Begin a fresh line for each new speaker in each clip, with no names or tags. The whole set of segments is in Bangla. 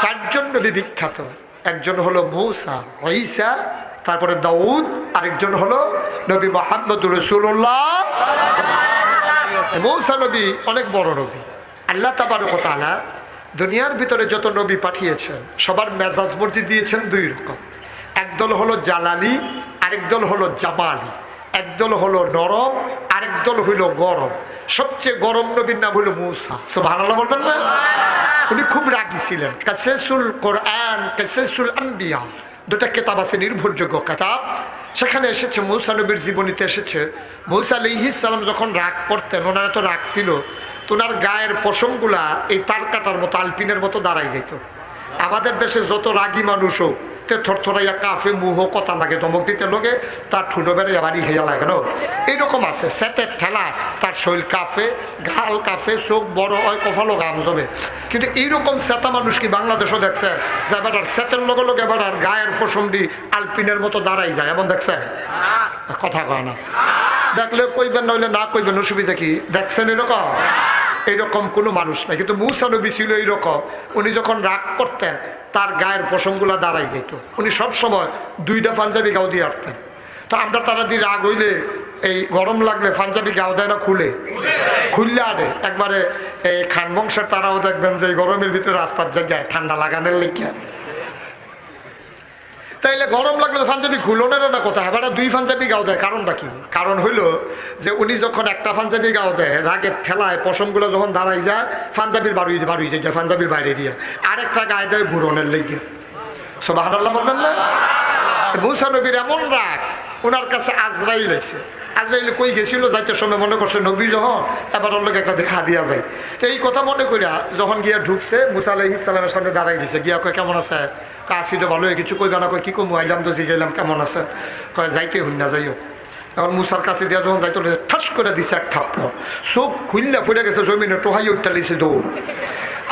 চারজন নবী বিখ্যাত। একজন হলো মৌসা ঐসা তারপরে দাউদ, আরেকজন হলো নবী মোহাম্মদ রসুল্লাহ মৌসা নবী অনেক বড় নবী। আল্লাহ তাবারকতালা দুনিয়ার ভিতরে যত নবী পাঠিয়েছেন, সবার মেজাজ মর্জি দিয়েছেন দুই রকম। একদল হলো জালালি, আরেক দল হলো জামালি। একদল হলো নরম, আরেক দল হইল গরম। সবচেয়ে গরম নবীর নাম হলো মৌসা। সব ভালো বলবেন না? উনি খুব রাগি ছিলেন। কাসেসুল কোরআন, কাসেসুল আম্বিয়া, দুটা কেতাব আছে নির্ভরযোগ্য কেতাব। সেখানে এসেছে, মৌসা নবীর জীবনীতে এসেছে। মৌসা আলিহিসাল্লাম যখন রাগ করতেন, ওনারা তো রাগ ছিল, তো ওনার গায়ের পশমগুলা এই তার কাটার মতো, আলপিনের মতো দাঁড়াই যেত। আমাদের দেশে যত রাগী মানুষ হোক তে থরথরাইয়া কাফে মুহ কথা লাগে ধমক দিতে লোকে তার ঠুটো বেড়ে বাড়ি খেয়া লাগে না। এইরকম আছে সেতের ঠেলা, তার শৈল কাফে, গাল কাফে, চোখ বড় হয় কফালো গাম জমে। কিন্তু এইরকম সেতা মানুষ কি বাংলাদেশও দেখছে? যে এবার সেতের লগে লগে এবার গায়ের ফসম দি আলপিনের মতো দাঁড়াই যায়, এমন দেখছে? কথা কয় না। দেখলে কইবেন, নইলে না কইবেন, অসুবিধা কি? দেখছেন এরকম? এইরকম কোনো মানুষ নাই। কিন্তু মৌসা নবী ছিল এইরকম। উনি যখন রাগ করতেন, তার গায়ের প্রসঙ্গগুলো দাঁড়াই যেত উনি সব সময় দুইটা পাঞ্জাবি গাও দিয়ে আটতেন। তো আমরা তারা দিয়ে রাগ হইলে, এই গরম লাগলে পাঞ্জাবি গাও দেয় না খুলে? খুললে আরে একবারে এই খান বংশের তারাও দেখবেন যে গরমের ভিতরে রাস্তার জায়গায় ঠান্ডা লাগানোর লেগে তাইলে গরম লাগলে পাঞ্জাবি খুলনের না কথা হ্যাঁ দুই পাঞ্জাবি গাও দেয়, কারণটা কি? কারণ হইল যে উনি যখন একটা পাঞ্জাবি গাও দেয়, রাগের ঠেলায় পশমগুলো যখন দাঁড়াই যায়, পাঞ্জাবির বাড়ি বাড়ি যায় পাঞ্জাবির বাইরে দিয়ে। আরেকটা গায়ে দেয় ঘুরনের লেগে। সব হারাল্লা বলবেন না? মুসানবির এমন রাগ ওনার কাছে আজরাইল এসে। আজরাইলে কই গেছিল? যাইতে সময় মনে করছে নবী যখন এবার ওর একটা দেখা দিয়া যায়। তো এই কথা মনে করিয়া যখন গিয়া ঢুকছে, মুসা আলহ ইসলামের সামনে দাঁড়াই দিছে গিয়া কয়, কেমন আছে? কাশি তো ভালো কিছু কইবা না, কয়, কি কমু? আইলাম তো, জিগাইলাম, কেমন আছে? কয়, যাইতে হইন না, যাইও। এখন মুসার কাছে দিয়া যখন যাইতে ঠাস করে দিছে এক থাপ্পড়। চোখ খুললে ফুটে গেছে, জমিনে টোহাই উঠতে লিছে দৌড়।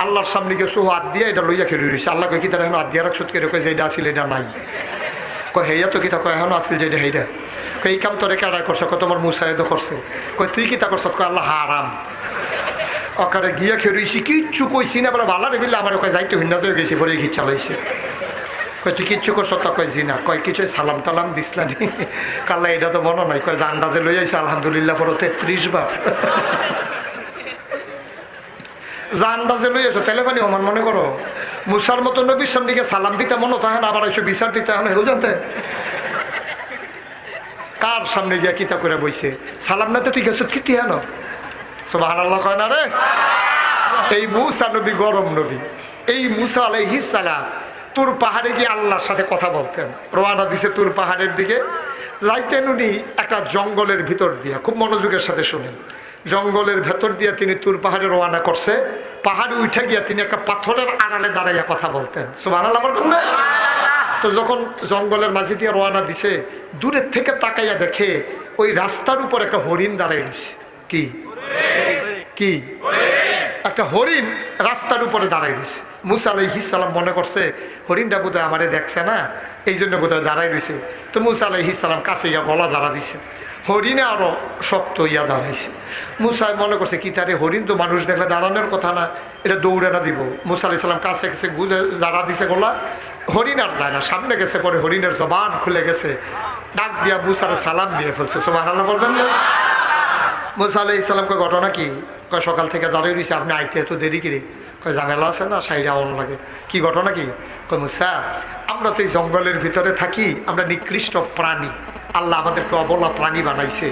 আল্লাহর সামনে গিয়ে সোহ হাত দিয়ে এটা লইয়া খেলে রয়েছে আল্লাহ কয়, কি তারা এখন হাত দিয়ে রাখছত করে কয়, যে এটা আসিল এটা নাই। কয় হেয়া তো কিতা কয় এখন আসিল যে এটা, হেইটা। এই কাম তোরে কেডা করছে? কয় তোমার মুসাইদ করছে। কয় তুই কিতা করছ? কয় আল্লাহ হারাম। অকারে গিয়া খেরুইছি কিচ্ছু কইছি না, বলে ভালো রে বিল্লা, আমার কয় যাইতে যাই গেছি, পরে ঘি চালাইছে কয় তুই কিচ্ছু করছ? তা কয় জি না কয় কিছু সালাম টালাম দিসলানি কাল্লা এটা তো মনে নাই। কয় যে আন্দাজে লই আইছে, আলহামদুলিল্লাহ, পরে তেত্রিশ বার। যা আন্দাজে লই আছো তাহলে পানি আমার মনে করো। মুসার মতো নবীর সামনে গিয়ে সালাম দিতে মনে তাহে না, আবার এসে বিচার দিতে হেল জানতে? কার সামনে গিয়া কিতা করে বইছে, সালাম না তো তুই গেছো কি হেন সব আল্লাহ কয় না রে। এই মুসা নবী গরম নবী, এই মুসা আলাইহিস সালাম, তোর পাহাড়ে গিয়ে আল্লাহর সাথে কথা বলতেন। রোয়ানা দিছে তোর পাহাড়ের দিকে। যাইতেন উনি একটা জঙ্গলের ভিতর দিয়া, খুব মনোযোগের সাথে শুনেন। জঙ্গলের ভেতর দিয়ে তিনি তুর পাহাড়ে রওনা করছে। পাহাড়ে উঠে গিয়া তিনি একটা পাথরের আড়ালে দাঁড়াইয়া কথা বলতেন। সুবাহ বলবেন না? তো যখন জঙ্গলের মাঝে দিয়ে রওনা দিছে, দূরের থেকে তাকাইয়া দেখে ওই রাস্তার উপর একটা হরিণ দাঁড়াই রয়েছে। কি? কি? একটা হরিণ রাস্তার উপরে দাঁড়াই রয়েছে। মুসা আলাইহিসাল্লাম মনে করছে, হরিণটা বোধহয় আমারে দেখছে না এই জন্য বোধহয় দাঁড়াই রয়েছে। তো মুসা আলাইহিসাল্লাম কাছে ইয়া গলা জ্বালা দিছে। হরিণে আরও শক্ত ইয়া দাঁড়াইছে। মুসাই মনে করছে, কি তারে, হরিণ তো মানুষ দেখলে দাঁড়ানোর কথা না, এটা দৌড়ে না দিব। মুসা আলাইসাল্লাম কাছে কাছে গুজে দাঁড়া দিছে গলা। হরিণ আর যায় না, সামনে গেছে পরে হরিণের জবান খুলে গেছে। ডাক দিয়া মুসারে সালাম দিয়ে ফেলছে সোমান আল্লাহ বলবেন না? মুসা আলাহ ইসলামকে ঘটনা কি? কয়, সকাল থেকে দাঁড়িয়ে রয়েছে আপনি আইতে এত দেরি কিরে? কয়, ঝামেলা আছে না, সাইডে আওয়ান লাগে। কি ঘটনা কি? কয়, মুসা, আমরা তো এই জঙ্গলের ভিতরে থাকি, আমরা নিকৃষ্ট প্রাণী। আল্লাহ আমাদেরকে অবলা প্রাণী বানাইছে।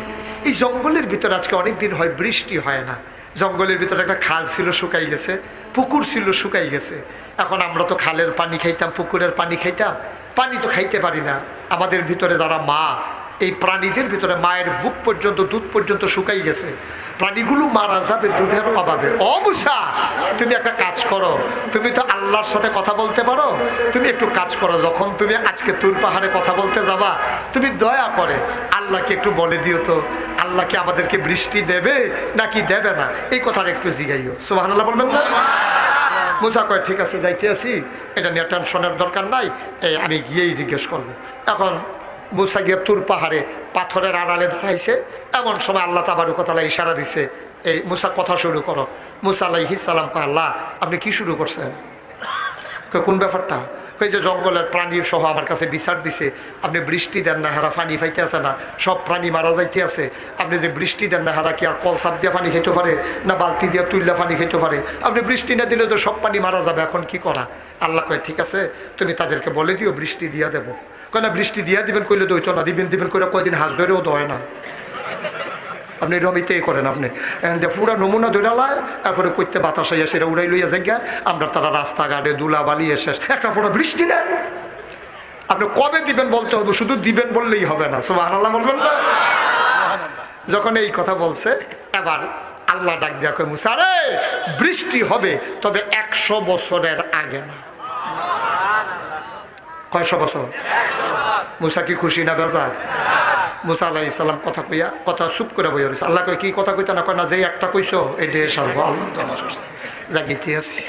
এই জঙ্গলের ভিতরে আজকে অনেক দিন হয়, বৃষ্টি হয় না। জঙ্গলের ভিতরে একটা খাল ছিল, শুকাই গেছে। পুকুর ছিল, শুকাই গেছে। এখন আমরা তো খালের পানি খাইতাম, পুকুরের পানি খাইতাম। পানি তো খাইতে পারি না। আমাদের ভিতরে যারা মা এই প্রাণীদের ভিতরে মায়ের বুক পর্যন্ত, দুধ পর্যন্ত শুকাই গেছে। প্রাণীগুলো মারা যাবে দুধের অভাবে। অবুসা তুমি একটা কাজ করো। তুমি তো আল্লাহর সাথে কথা বলতে পারো। তুমি একটু কাজ করো। যখন তুমি আজকে তুর পাহাড়ে কথা বলতে যাবা, তুমি দয়া করে আল্লাহকে একটু বলে দিও তো। আল্লাহকে আমাদেরকে বৃষ্টি দেবে নাকি দেবে না? এই কথাটা একটু জিগাইও। সুবাহ বলবেন না? মুসা কয়, ঠিক আছে, যাইতে আছি এটা নিয়ে টেনশনের দরকার নাই। এই আমি গিয়েই জিজ্ঞেস করব। এখন মুসা গিয়ে তুর পাহাড়ে পাথরের আড়ালে দাঁড়াইছে এমন সময় আল্লাহ তাবারু কথালা ইশারা দিছে, এই মুসা, কথা শুরু করো। মুসা আলাইহিস সালাম আল্লাহ, আপনি কি শুরু করছেন? কোন ব্যাপারটা? ওই যে জঙ্গলের প্রাণী সহ আমার কাছে বিচার দিছে। আপনি বৃষ্টি দেন না, হারা পানি ফাইতে আছে না, সব প্রাণী মারা যাইতে আছে আপনি যে বৃষ্টি দেন না, হারা কি আর কল সাপ দিয়ে পানি খেতে পারে, না বালতি দিয়ে তুললে পানি খেতে পারে? আপনি বৃষ্টি না দিলে তো সব পানি মারা যাবে, এখন কি করা? আল্লাহ কয়, ঠিক আছে, তুমি তাদেরকে বলে দিও, বৃষ্টি দিয়া দেবো। কয় না বৃষ্টি দিয়া দিবেন, কইলে দইতো না, দিবেন দিবেন করে কয়দিন হাত ধরেও দয় না। আপনি রমিতেই করেন আপনি। দিয়ে পুরা নমুনা ধরালায় তারপরে করতে বাতাস হইয়া সেটা উড়াই লইয়া জায়গা আমরা তারা রাস্তাঘাটে দুলা বালি এসে একটা পুরো বৃষ্টি নেন আপনি কবে দিবেন বলতে হবে? শুধু দিবেন বললেই হবে না। সব আল্লাহ বলবেন না? যখন এই কথা বলছে, এবার আল্লাহ ডাক দিয়া কয়, মুসা রে, বৃষ্টি হবে, তবে একশো বছরের আগে না। কয়শো বছর? মুসা কি খুশি না বেজার? মুসা আলাহ ইসলাম কথা কইয়া, কথা চুপ করে বইয়া রয়েছে আল্লাহ কয়, কি কথা কইতা না কয়, না যে একটা কইছো এটাই সারবো। আল্লাহ তো আমার করছে জাগিতে আছি।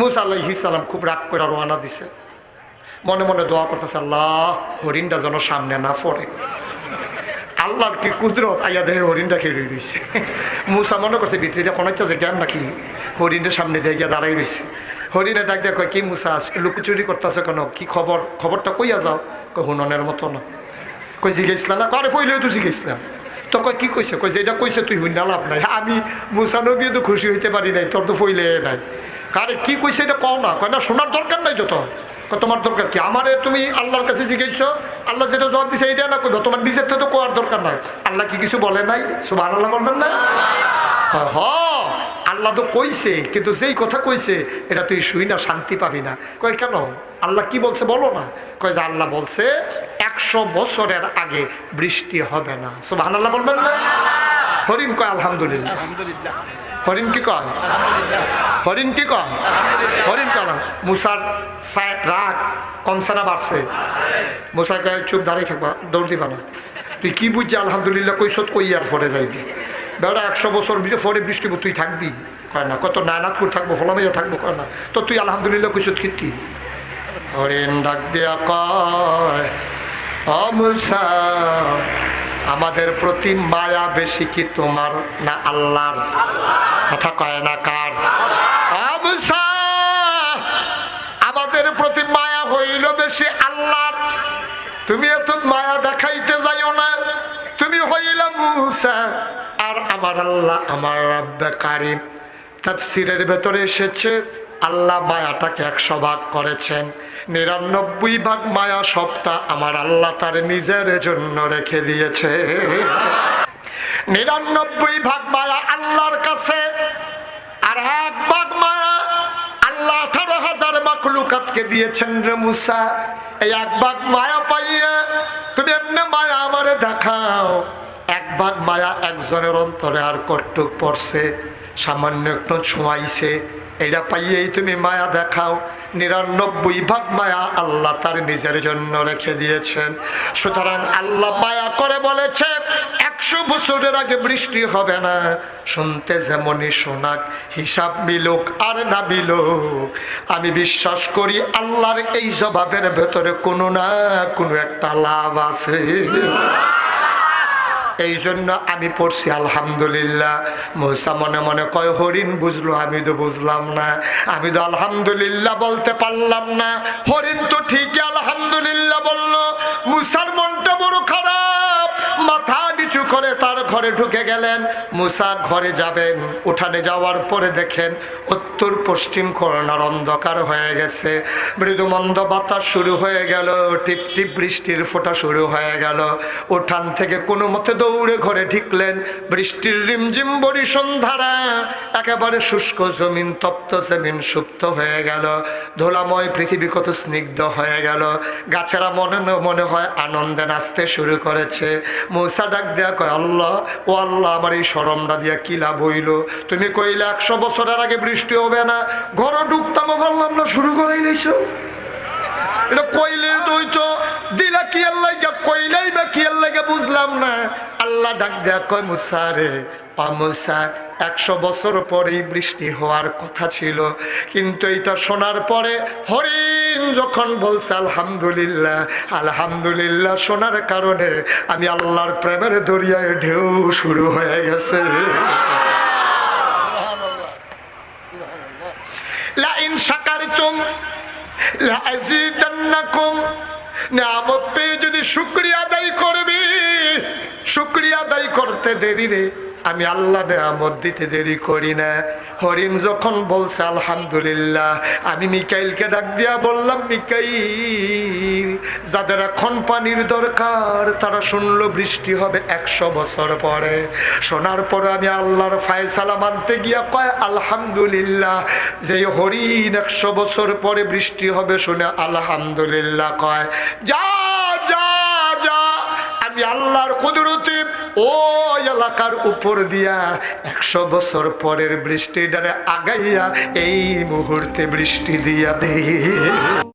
মুসা আল্লাহ ইসলাম খুব রাগ করে রওনা দিছে। মনে মনে দোয়া করতেছে, আল্লাহ, হরিণটা যেন সামনে না পড়ে। আল্লাহর কি কুদরত আইয়া দেহে হরিণটা খেয়ে রয়েছে মুসা মনে করছে, ভিতরে যে কোনো ইচ্ছা যে জ্ঞান নাকি হরিণের সামনে দিয়ে গিয়ে দাঁড়াই রয়েছে হরিণে ডাক কয় কি মুসা লুকোচুরি করতেছে কেন? কি খবর? খবরটা কইয়া যাও। কই হুননের মতো না। কই জিজ্ঞেসলা না? কারে ফইলেও তো জিজ্ঞেসলাম তো কয় কি কইছে? কই যেটা কইছে তুই হুইনা লাভ নাই। আমি মুসানবিও তো খুশি হইতে পারি নাই তোর তো ফইলে নাই। কারে কি কইছে এটা কও না? কয় না শোনার দরকার নাই তো তোর। কয়, তোমার দরকার কি? আমারে তুমি আল্লাহর কাছে জিজ্ঞেসছো আল্লাহ যেটা জবাব দিছে এইটা না কইব তোমার নিজের তো কোয়ার দরকার নাই। আল্লাহ কি কিছু বলে নাই? সুবাহ আল্লাহ বলবেন না? হ। আল্লাহ তো কইছে কিন্তু যেই কথা কইছে এটা তুই শুই না শান্তি পাবি না। কয় কেন? আল্লাহ কি বলছে বলো না? কয় যে আল্লাহ বলছে একশো বছরের আগে বৃষ্টি হবে না। সুবাহ আল্লাহ বলবেন না? হরিণ কয় আলহামদুলিল্লাহ। হরিণ কি কয়? হরিণ কি কয়? হরিণ কেন মুসার রাগ কমছে না বাড়ছে? মুসা কয় চুপ দাঁড়িয়ে থাকবা দৌড় দিবা না। তুই কি বুঝছি আলহামদুলিল্লাহ কইসত কই আর পরে যাইবি? বেড়া একশো বছর পরে বৃষ্টি তুই থাকবি। কয় না, কত নায়নাথপুর থাকব ফলামাইয়া থাকব, কয় না। তো তুই আলহামদুলিল্লাহ কইসত কীর্তি। হরিণ ডাক দিয়া কয় "ও আমাদের প্রতি মায়া বেশি কি তোমার না আল্লাহর? কথা কয় না কার? "ও মুসা আমাদের প্রতি মায়া হইল বেশি আল্লাহর। তুমি এত মায়া দেখাইতে যাইও না। তুমি হইলাম আমার আল্লাহ আমার রাব্বে কারিম তাফসিরের ভেতরে এসেছে, আল্লাহ মায়াটাকে একশো ভাগ করেছেন। নিরানব্বই ভাগ মায়া সবটা আমার আল্লাহ তার নিজের জন্য রেখে দিয়েছে। নিরানব্বই ভাগ মায়া আল্লাহর কাছে, আর এক ভাগ মায়া আল্লাহ আঠারো হাজার মাকলুকাতকে দিয়েছেন রে মুসা। এই এক ভাগ মায়া পাইয়ে তুমি এমনি মায়া আমারে দেখাও। এক ভাগ মায়া একজনের অন্তরে আর কটুক পড়ছে, সামান্য একটু ছোঁয়াইছে। এটা পাইয়েই তুমি মায়া দেখাও, নিরানব্বই ভাগ মায়া আল্লাহ তার নিজের জন্য রেখে দিয়েছেন। সুতরাং আল্লাহ মায়া করে বলেছে, একশো বছরের আগে বৃষ্টি হবে না। শুনতে যেমনই শোনাক, হিসাব মিলুক আর না মিলুক। আমি বিশ্বাস করি আল্লাহর এই জবাবের ভেতরে কোনো না কোনো একটা লাভ আছে। এই জন্য আমি পড়ছি, আলহামদুলিল্লাহ। মৌসা মনে মনে কয়, হরিণ বুঝলো, আমি তো বুঝলাম না। আমি তো আলহামদুলিল্লাহ বলতে পারলাম না। হরিণ তো ঠিকই আলহামদুলিল্লাহ বলল। মুসার মনটা বড় খারাপ, মাথা নিচু করে তার ঘরে ঢুকে গেলেন। মুসা ঘরে যাবেন। উঠানে যাওয়ার পরে দেখেন উত্তর পশ্চিম করোনার অন্ধকার হয়ে গেছে। মৃদু মন্দ বাতাস শুরু হয়ে গেল। টিপ টিপ বৃষ্টির ফোঁটা শুরু হয়ে গেল। উঠান থেকে কোনো মতে দৌড়ে ঘরে ঢিকলেন। বৃষ্টির রিমঝিম বড়ি সন্ধারা একেবারে শুষ্ক জমিন, তপ্ত জমিন সুপ্ত হয়ে গেল। ধোলাময় পৃথিবী কত স্নিগ্ধ হয়ে গেল। গাছেরা মনে মনে হয় আনন্দে নাচতে শুরু করেছে। মৌসা ডাক দেয়া কয়, আল্লাহ, ও আল্লাহ, আমার এই সরমটা দিয়া কি লাভ হইল? তুমি কইলে, একশো বছরের আগে বৃষ্টি হবে না, ঘর ঢুকতামও পারলাম না, শুরু করাই কইলেই বা বুঝলাম না। আল্লাহ ডাক কয় রে একশো বছর পরেই বৃষ্টি হওয়ার কথা ছিল, কিন্তু এটা শোনার পরে হরিণ যখন বলছে আলহামদুলিল্লাহ আলহামদুলিল্লাহ শোনার কারণে আমি আল্লাহর প্রেমের দরিয়ায় ঢেউ শুরু হয়ে গেছে। লাইন শাকারতুম লাযিদান্নাকুম নিয়ামত পেয়ে যদি শুক্রিয়া আদায় করবি, শুক্রিয়া আদায় করতে দেরি রে। আমি আল্লাহ নিয়ামত দিতে দেরি করি না। হরিণ যখন বলছে, আলহামদুলিল্লাহ আমি মিকাইলকে ডাক দিয়া বললাম, মিকাইল, যাদের এখন পানির দরকার, তারা শুনলো বৃষ্টি হবে একশো বছর পরে। শোনার পরে আমি আল্লাহর ফায়সালা মানতে গিয়া কয়, আলহামদুলিল্লাহ যে হরিণ একশো বছর পরে বৃষ্টি হবে শুনে আলহামদুলিল্লাহ কয়। যা আমি আল্লাহর কুদরতে ও এলাকার উপর দিয়া একশো বছর পরের বৃষ্টি ডারে আগাইয়া এই মুহূর্তে বৃষ্টি দিয়া দে।